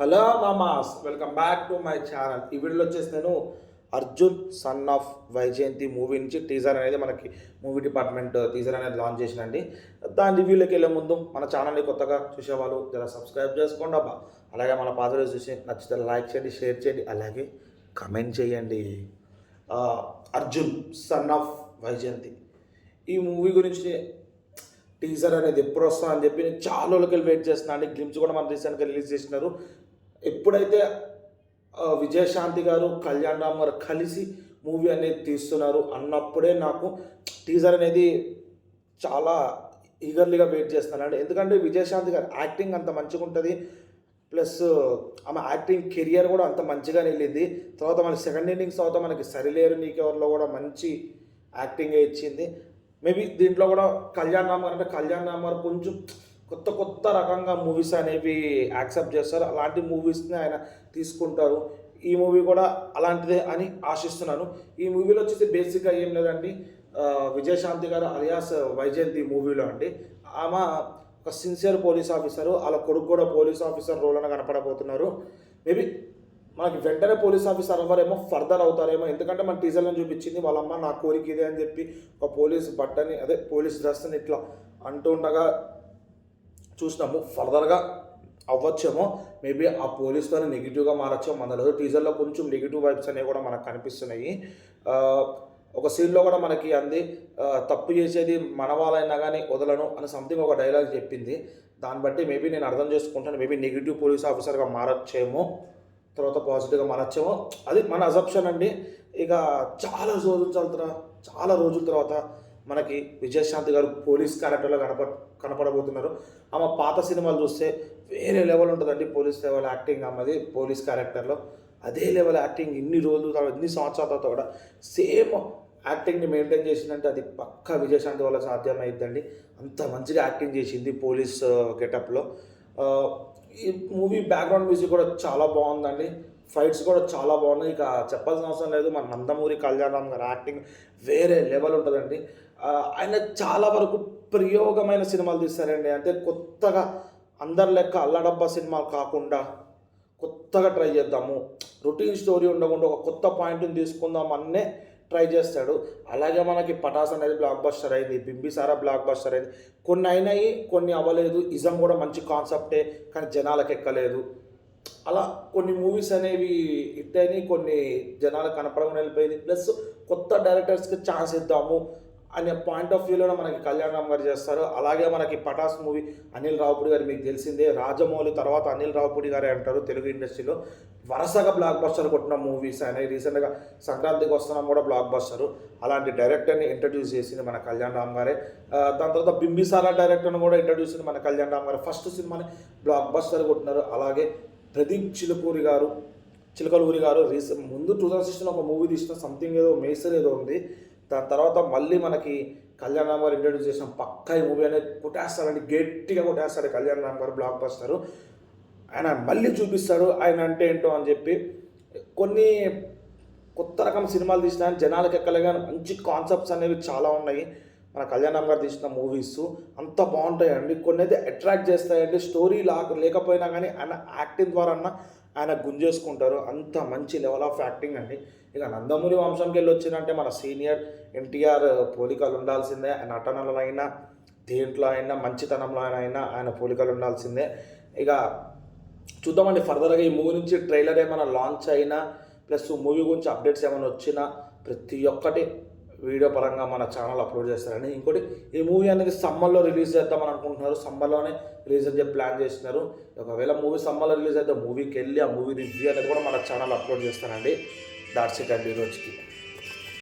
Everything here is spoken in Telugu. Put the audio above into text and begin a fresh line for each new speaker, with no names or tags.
Hello మామాస్ welcome back to my channel. ఈ వీడియోలో వచ్చేసి నేను Arjun son of Vyjayanthi movie నుంచి టీజర్ అనేది మనకి మూవీ డిపార్ట్మెంట్ టీజర్ అనేది లాంచ్ చేసినండి దాని రివ్యూలోకి వెళ్ళే ముందు మన ఛానల్ని కొత్తగా చూసేవాళ్ళు జర సబ్స్క్రైబ్ చేసుకోండి అబ్బా. అలాగే మన పాత్రలు చూసి నచ్చితే లైక్ చేయండి షేర్ చేయండి అలాగే కమెంట్ చేయండి. Arjun son of Vyjayanthi. ఈ మూవీ గురించి టీజర్ అనేది ఎప్పుడు వస్తుందని అని చెప్పి నేను చాలా రోజులకి వెయిట్ చేస్తున్నాను అండి. గ్లిమ్స్ కూడా మన రీసెంట్గా రిలీజ్ చేసినారు. ఎప్పుడైతే విజయశాంతి గారు కళ్యాణ్ రామ్ గారు కలిసి మూవీ అనేది తీస్తున్నారు అన్నప్పుడే నాకు టీజర్ అనేది చాలా ఈగర్లీగా వెయిట్ చేస్తున్నాను ఎందుకంటే విజయశాంతి గారు యాక్టింగ్ అంత మంచిగా ఉంటుంది ప్లస్ ఆమె యాక్టింగ్ కెరియర్ కూడా అంత మంచిగా వెళ్ళింది. తర్వాత మనకి సెకండ్ ఇన్నింగ్స్ తర్వాత మనకి సరిలేరు నీకెవరిలో కూడా మంచి యాక్టింగ్ ఇచ్చింది. మేబీ దీంట్లో కూడా కళ్యాణ్ రామ్ గారు అంటే కళ్యాణ్ రామ్ గారు కొంచెం కొత్త కొత్త రకంగా మూవీస్ అనేవి యాక్సెప్ట్ చేస్తారు. అలాంటి మూవీస్ని ఆయన తీసుకుంటారు. ఈ మూవీ కూడా అలాంటిదే అని ఆశిస్తున్నాను. ఈ మూవీలో వచ్చేసి బేసిక్గా ఏం లేదండి. విజయశాంతి గారు అలియాస్ వైజయంతి మూవీలో అండి. ఆమె ఒక సిన్సియర్ పోలీస్ ఆఫీసరు వాళ్ళ కొడుకు కూడా పోలీస్ ఆఫీసర్ రోల్ కనపడబోతున్నారు. మేబీ మనకి వెంటనే పోలీస్ ఆఫీసర్ అవ్వరేమో ఫర్దర్ అవుతారేమో. ఎందుకంటే మన టీజర్లను చూపించింది వాళ్ళ అమ్మ నా కోరిక ఇదే అని చెప్పి ఒక పోలీస్ బట్టని అదే పోలీస్ డ్రెస్ని ఇట్లా అంటూ ఉండగా చూసినాము. ఫర్దర్గా అవ్వచ్చేమో మేబీ ఆ పోలీస్తోనే నెగిటివ్గా మారచ్చేమో మన టీజర్లో కొంచెం నెగిటివ్ వైబ్స్ అనేవి కూడా మనకు కనిపిస్తున్నాయి. ఒక సీన్లో కూడా మనకి అంది తప్పు చేసేది మన వాళ్ళైనా కానీ వదలను అని సంథింగ్ ఒక డైలాగ్ చెప్పింది. దాన్ని బట్టి మేబీ నేను అర్థం చేసుకుంటాను మేబీ నెగిటివ్ పోలీస్ ఆఫీసర్గా మారచ్చేమో తర్వాత పాజిటివ్గా మారచ్చేమో. అది మన అసెప్షన్ అండి. ఇక చాలా రోజుల తర్వాత చాలా రోజుల తర్వాత మనకి విజయశాంతి గారు పోలీస్ క్యారెక్టర్లో కనప కనపడబోతున్నారు. ఆమె పాత సినిమాలు చూస్తే వేరే లెవెల్ ఉంటుందండి పోలీస్ లెవెల్ యాక్టింగ్ ఆమెది పోలీస్ క్యారెక్టర్లో. అదే లెవెల్ యాక్టింగ్ ఇన్ని రోజులు తర్వాత ఇన్ని సంవత్సరాల తర్వాత కూడా సేమ్ యాక్టింగ్ని మెయింటైన్ చేసిందంటే అది పక్కా విజయశాంతి వల్ల సాధ్యమైందండి అంత మంచిగా యాక్టింగ్ చేసింది పోలీస్ గెటప్లో. ఈ మూవీ బ్యాక్గ్రౌండ్ మ్యూజిక్ కూడా చాలా బాగుందండి. ఫైట్స్ కూడా చాలా బాగున్నాయి. ఇక చెప్పాల్సిన అవసరం లేదు. మన నందమూరి కళ్యాణరామ్ గారు యాక్టింగ్ వేరే లెవెల్ ఉంటుందండి. ఆయన చాలా వరకు ప్రయోగమైన సినిమాలు తీస్తారండి. అంటే కొత్తగా అందరి లెక్క అల్లడబ్బా సినిమాలు కాకుండా కొత్తగా ట్రై చేద్దాము. రొటీన్ స్టోరీ ఉండకుండా ఒక కొత్త పాయింట్ని తీసుకుందాం అన్నే ట్రై చేస్తాడు. అలాగే మనకి పటాస్ అనేది బ్లాక్ బస్టర్ అయింది. బింబిసారా బ్లాక్ బస్టర్ అయింది. కొన్ని అయినాయి కొన్ని అవ్వలేదు. ఇజం కూడా మంచి కాన్సెప్టే కానీ జనాలకు ఎక్కలేదు. అలా కొన్ని మూవీస్ అనేవి హిట్ అయినాయి కొన్ని జనాలు కనపడకుండా వెళ్ళిపోయింది. ప్లస్ కొత్త డైరెక్టర్స్కి ఛాన్స్ ఇద్దాము అనే పాయింట్ ఆఫ్ వ్యూలో మనకి కళ్యాణ్ రామ్ గారు చేస్తారు. అలాగే మనకి పటాస్ మూవీ అనిల్ రావుపూడి గారు మీకు తెలిసిందే. రాజమౌళి తర్వాత అనిల్ రావుపూడి గారే అంటారు తెలుగు ఇండస్ట్రీలో. వరుసగా బ్లాక్ బస్టర్ కొట్టిన మూవీస్ అనేవి. రీసెంట్గా సంక్రాంతికి వస్తున్నాం కూడా బ్లాక్ బస్టర్ అలాంటి డైరెక్టర్ని ఇంట్రడ్యూస్ చేసింది మన కళ్యాణ్ రామ్ గారే. దాని తర్వాత బింబిసారా డైరెక్టర్ని కూడా ఇంట్రడ్యూస్ చేసింది మన కళ్యాణ్ రామ్ గారు. ఫస్ట్ సినిమాని బ్లాక్ బస్టర్ కొట్టినారు. అలాగే ప్రదీప్ చిలుకూరి గారు చిలకలూరి గారు రీసెంట్ ముందు టూ థౌసండ్ సిక్స్టీన్ ఒక మూవీ తీసిన సంథింగ్ ఏదో మేసర్ ఏదో ఉంది. దాని తర్వాత మళ్ళీ మనకి కళ్యాణ్ రామ్ గారు ఇంట్రడ్యూస్ చేసిన పక్కా ఈ మూవీ అనేది కొట్టేస్తాడండి గట్టిగా కొట్టేస్తాడు కళ్యాణ్ రామ్ గారు బ్లాక్ బస్టరు ఆయన మళ్ళీ చూపిస్తాడు ఆయన అంటే ఏంటో అని చెప్పి కొన్ని కొత్త రకం సినిమాలు తీసిన జనాలకు ఎక్కలేగా మంచి కాన్సెప్ట్స్ అనేవి చాలా ఉన్నాయి. మన కళ్యాణం గారు తీసిన మూవీస్ అంత బాగుంటాయండి. కొన్ని అయితే అట్రాక్ట్ చేస్తాయండి. స్టోరీ లా లేకపోయినా కానీ ఆయన యాక్టింగ్ ద్వారా అన్న ఆయన గుంజేసుకుంటారు. అంత మంచి లెవెల్ ఆఫ్ యాక్టింగ్ అండి. ఇక నందమూరి వంశంకి వెళ్ళి వచ్చిందంటే మన సీనియర్ ఎన్టీఆర్ పోలికలు ఉండాల్సిందే. ఆయన నటనలో అయినా దేంట్లో అయినా మంచితనంలో అయినా ఆయన పోలికలు ఉండాల్సిందే. ఇక చూద్దామండి ఫర్దర్గా ఈ మూవీ నుంచి ట్రైలర్ ఏమైనా లాంచ్ అయినా ప్లస్ మూవీ గురించి అప్డేట్స్ ఏమైనా వచ్చినా ప్రతి ఒక్కటి వీడియో పరంగా మన ఛానల్ అప్లోడ్ చేస్తారని. ఇంకోటి ఈ మూవీ అనేది సమ్మర్లో రిలీజ్ చేద్దామని అనుకుంటున్నారు. సమ్మర్లోనే రిలీజ్ అని ప్లాన్ చేస్తున్నారు. ఒకవేళ మూవీ సమ్మర్లో రిలీజ్ అయితే మూవీకి వెళ్ళి ఆ మూవీ రివ్యూ అనేది కూడా మన ఛానల్ అప్లోడ్ చేస్తానండి. దాట్స్ ఇట్ అండి రోజుకి